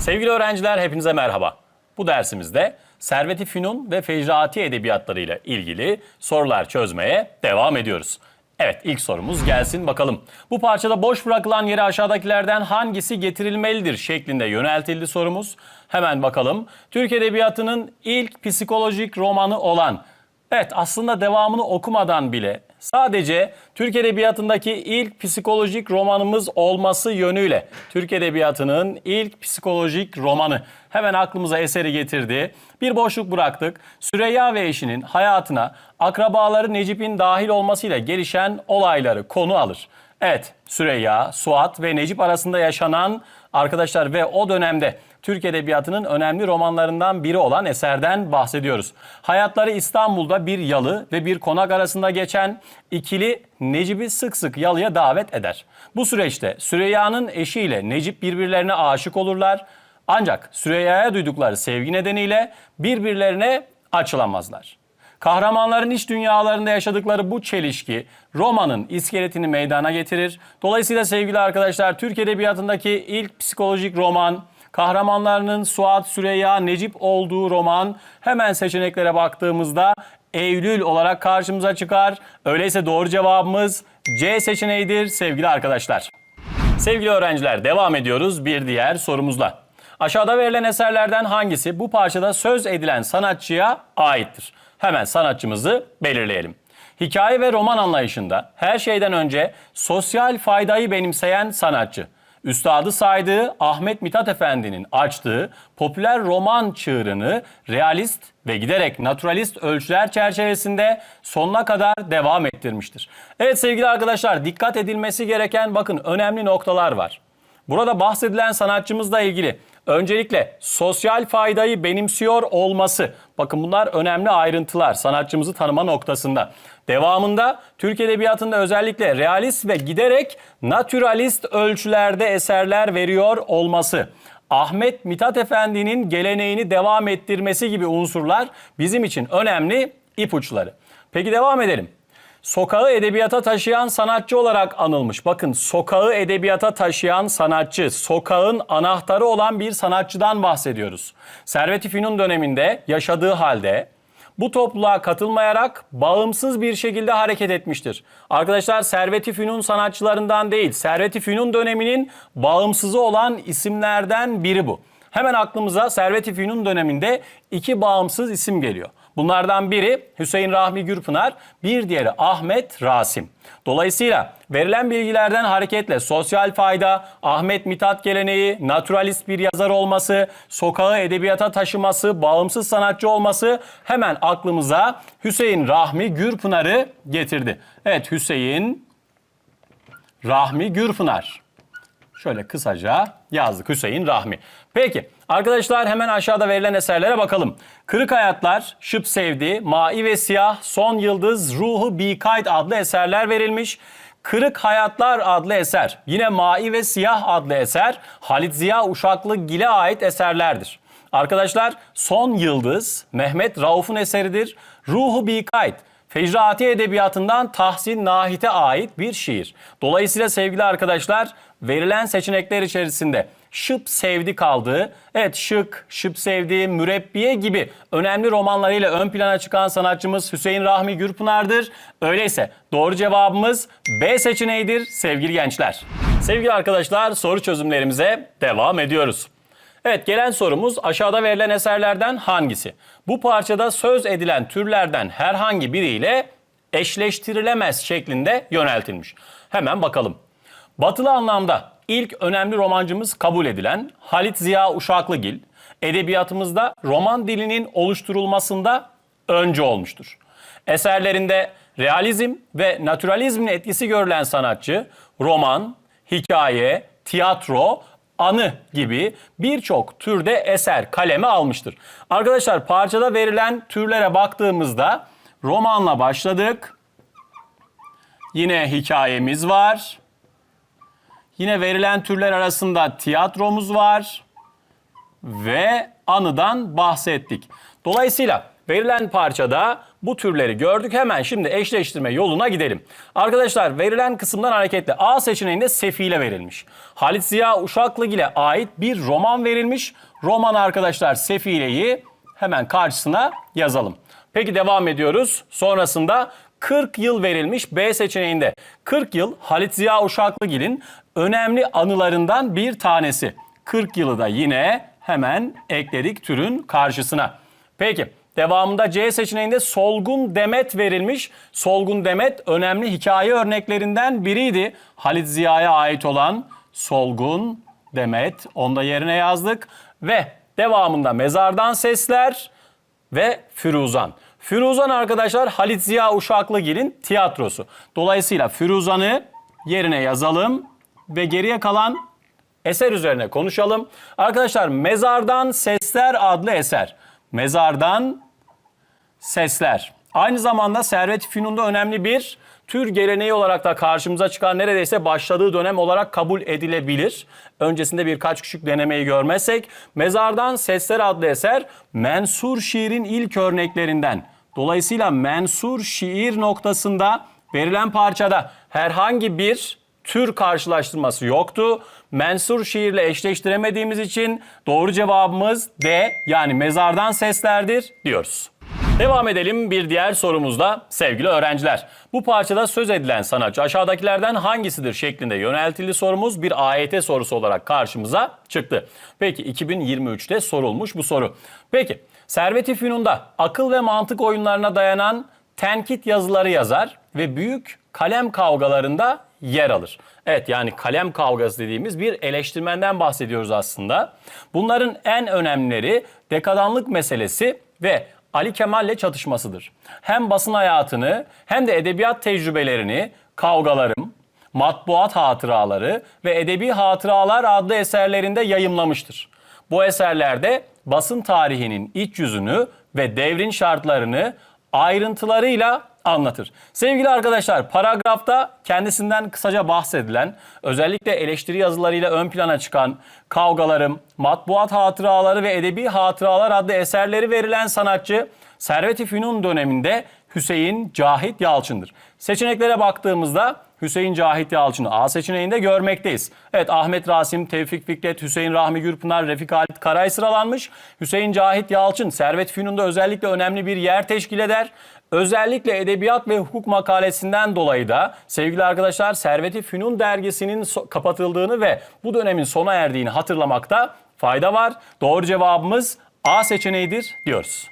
Sevgili öğrenciler hepinize merhaba. Bu dersimizde Servet-i Fünun ve Fecraati edebiyatları ile ilgili sorular çözmeye devam ediyoruz. Evet ilk sorumuz gelsin bakalım. Bu parçada boş bırakılan yere aşağıdakilerden hangisi getirilmelidir şeklinde yöneltildi sorumuz. Hemen bakalım. Türk Edebiyatı'nın ilk psikolojik romanı olan Evet aslında devamını okumadan bile sadece Türk Edebiyatı'ndaki ilk psikolojik romanımız olması yönüyle Türk Edebiyatı'nın ilk psikolojik romanı hemen aklımıza eseri getirdi. Bir boşluk bıraktık. Süreyya ve eşinin hayatına akrabaları Necip'in dahil olmasıyla gelişen olayları konu alır. Evet, Süreyya, Suat ve Necip arasında yaşanan arkadaşlar ve o dönemde Türk Edebiyatı'nın önemli romanlarından biri olan eserden bahsediyoruz. Hayatları İstanbul'da bir yalı ve bir konak arasında geçen ikili Necip'i sık sık yalıya davet eder. Bu süreçte Süreyya'nın eşiyle Necip birbirlerine aşık olurlar. Ancak Süreyya'ya duydukları sevgi nedeniyle birbirlerine açılamazlar. Kahramanların iç dünyalarında yaşadıkları bu çelişki romanın iskeletini meydana getirir. Dolayısıyla sevgili arkadaşlar Türk Edebiyatı'ndaki ilk psikolojik roman, kahramanlarının Suat, Süreyya, Necip olduğu roman hemen seçeneklere baktığımızda Eylül olarak karşımıza çıkar. Öyleyse doğru cevabımız C seçeneğidir sevgili arkadaşlar. Sevgili öğrenciler devam ediyoruz bir diğer sorumuzla. Aşağıda verilen eserlerden hangisi bu parçada söz edilen sanatçıya aittir? Hemen sanatçımızı belirleyelim. Hikaye ve roman anlayışında her şeyden önce sosyal faydayı benimseyen sanatçı. Üstadı saydığı Ahmet Mithat Efendi'nin açtığı popüler roman çığırını realist ve giderek naturalist ölçüler çerçevesinde sonuna kadar devam ettirmiştir. Evet sevgili arkadaşlar dikkat edilmesi gereken bakın önemli noktalar var. Burada bahsedilen sanatçımızla ilgili öncelikle sosyal faydayı benimsiyor olması. Bakın bunlar önemli ayrıntılar sanatçımızı tanıma noktasında. Devamında Türk Edebiyatı'nda özellikle realist ve giderek naturalist ölçülerde eserler veriyor olması. Ahmet Mithat Efendi'nin geleneğini devam ettirmesi gibi unsurlar bizim için önemli ipuçları. Peki devam edelim. Sokağı edebiyata taşıyan sanatçı olarak anılmış. Bakın sokağı edebiyata taşıyan sanatçı, sokağın anahtarı olan bir sanatçıdan bahsediyoruz. Servet-i Fünun döneminde yaşadığı halde bu topluluğa katılmayarak bağımsız bir şekilde hareket etmiştir. Arkadaşlar Servet-i Fünun sanatçılarından değil, Servet-i Fünun döneminin bağımsızı olan isimlerden biri bu. Hemen aklımıza Servet-i Fünun döneminde iki bağımsız isim geliyor. Bunlardan biri Hüseyin Rahmi Gürpınar, bir diğeri Ahmet Rasim. Dolayısıyla verilen bilgilerden hareketle sosyal fayda, Ahmet Mithat geleneği, naturalist bir yazar olması, sokağı edebiyata taşıması, bağımsız sanatçı olması hemen aklımıza Hüseyin Rahmi Gürpınar'ı getirdi. Evet Hüseyin Rahmi Gürpınar. Şöyle kısaca yazdık Hüseyin Rahmi. Peki arkadaşlar hemen aşağıda verilen eserlere bakalım. Kırık Hayatlar, Şıp Sevdi, Mai ve Siyah, Son Yıldız, Ruhu Bikayd adlı eserler verilmiş. Kırık Hayatlar adlı eser, yine Mai ve Siyah adlı eser Halit Ziya Uşaklı Gil'e ait eserlerdir. Arkadaşlar Son Yıldız Mehmet Rauf'un eseridir. Ruhu Bikayd Fecraati Edebiyatı'ndan Tahsin Nahit'e ait bir şiir. Dolayısıyla sevgili arkadaşlar verilen seçenekler içerisinde Şıp Sevdi kaldığı, evet Şık, Şıp Sevdi, Mürebbiye gibi önemli romanlarıyla ön plana çıkan sanatçımız Hüseyin Rahmi Gürpınar'dır. Öyleyse doğru cevabımız B seçeneğidir sevgili gençler. Sevgili arkadaşlar soru çözümlerimize devam ediyoruz. Evet gelen sorumuz aşağıda verilen eserlerden hangisi? Bu parçada söz edilen türlerden herhangi biriyle eşleştirilemez şeklinde yöneltilmiş. Hemen bakalım. Batılı anlamda ilk önemli romancımız kabul edilen Halit Ziya Uşaklıgil, edebiyatımızda roman dilinin oluşturulmasında önce olmuştur. Eserlerinde realizm ve naturalizmin etkisi görülen sanatçı, roman, hikaye, tiyatro, anı gibi birçok türde eser kaleme almıştır. Arkadaşlar parçada verilen türlere baktığımızda romanla başladık. Yine hikayemiz var. Yine verilen türler arasında tiyatromuz var ve anıdan bahsettik. Dolayısıyla verilen parçada bu türleri gördük. Hemen şimdi eşleştirme yoluna gidelim. Arkadaşlar verilen kısımdan hareketle A seçeneğinde Sefile verilmiş. Halit Ziya Uşaklıgil'e ait bir roman verilmiş. Roman arkadaşlar Sefile'yi hemen karşısına yazalım. Peki devam ediyoruz. Sonrasında 40 yıl verilmiş B seçeneğinde. 40 yıl Halit Ziya Uşaklıgil'in önemli anılarından bir tanesi. 40 yılı da yine hemen ekledik türün karşısına. Peki devamında C seçeneğinde Solgun Demet verilmiş. Solgun Demet önemli hikaye örneklerinden biriydi. Halit Ziya'ya ait olan Solgun Demet. Onu da yerine yazdık. Ve devamında Mezardan Sesler ve Firuzan. Firuzan arkadaşlar Halit Ziya Uşaklıgil'in tiyatrosu. Dolayısıyla Firuzan'ı yerine yazalım ve geriye kalan eser üzerine konuşalım. Arkadaşlar Mezardan Sesler adlı eser. Mezardan Sesler. Aynı zamanda Servet Fünun'da önemli bir tür geleneği olarak da karşımıza çıkan neredeyse başladığı dönem olarak kabul edilebilir. Öncesinde birkaç küçük denemeyi görmezsek Mezardan Sesler adlı eser mensur şiirin ilk örneklerinden. Dolayısıyla mensur şiir noktasında verilen parçada herhangi bir tür karşılaştırması yoktu. Mensur şiirle eşleştiremediğimiz için doğru cevabımız D yani mezardan seslerdir diyoruz. Devam edelim bir diğer sorumuzda sevgili öğrenciler. Bu parçada söz edilen sanatçı aşağıdakilerden hangisidir şeklinde yöneltildi sorumuz bir AYT sorusu olarak karşımıza çıktı. Peki 2023'te sorulmuş bu soru. Peki Servet-i Fünun'da akıl ve mantık oyunlarına dayanan tenkit yazıları yazar ve büyük kalem kavgalarında yer alır. Evet yani kalem kavgası dediğimiz bir eleştirmenden bahsediyoruz aslında. Bunların en önemlileri dekadanlık meselesi ve Ali Kemal'le çatışmasıdır. Hem basın hayatını hem de edebiyat tecrübelerini, kavgalarım, matbuat hatıraları ve edebi hatıralar adlı eserlerinde yayımlamıştır. Bu eserlerde basın tarihinin iç yüzünü ve devrin şartlarını ayrıntılarıyla anlatır. Sevgili arkadaşlar paragrafta kendisinden kısaca bahsedilen özellikle eleştiri yazılarıyla ön plana çıkan kavgalarım, matbuat hatıraları ve edebi hatıralar adlı eserleri verilen sanatçı Servet-i Fünun döneminde Hüseyin Cahit Yalçın'dır. Seçeneklere baktığımızda Hüseyin Cahit Yalçın'ı A seçeneğinde görmekteyiz. Evet Ahmet Rasim, Tevfik Fikret, Hüseyin Rahmi Gürpınar, Refik Halit Karay sıralanmış. Hüseyin Cahit Yalçın Servet Fünun'da özellikle önemli bir yer teşkil eder. Özellikle edebiyat ve hukuk makalesinden dolayı da sevgili arkadaşlar Servet-i Fünun dergisinin so- kapatıldığını ve bu dönemin sona erdiğini hatırlamakta fayda var. Doğru cevabımız A seçeneğidir diyoruz.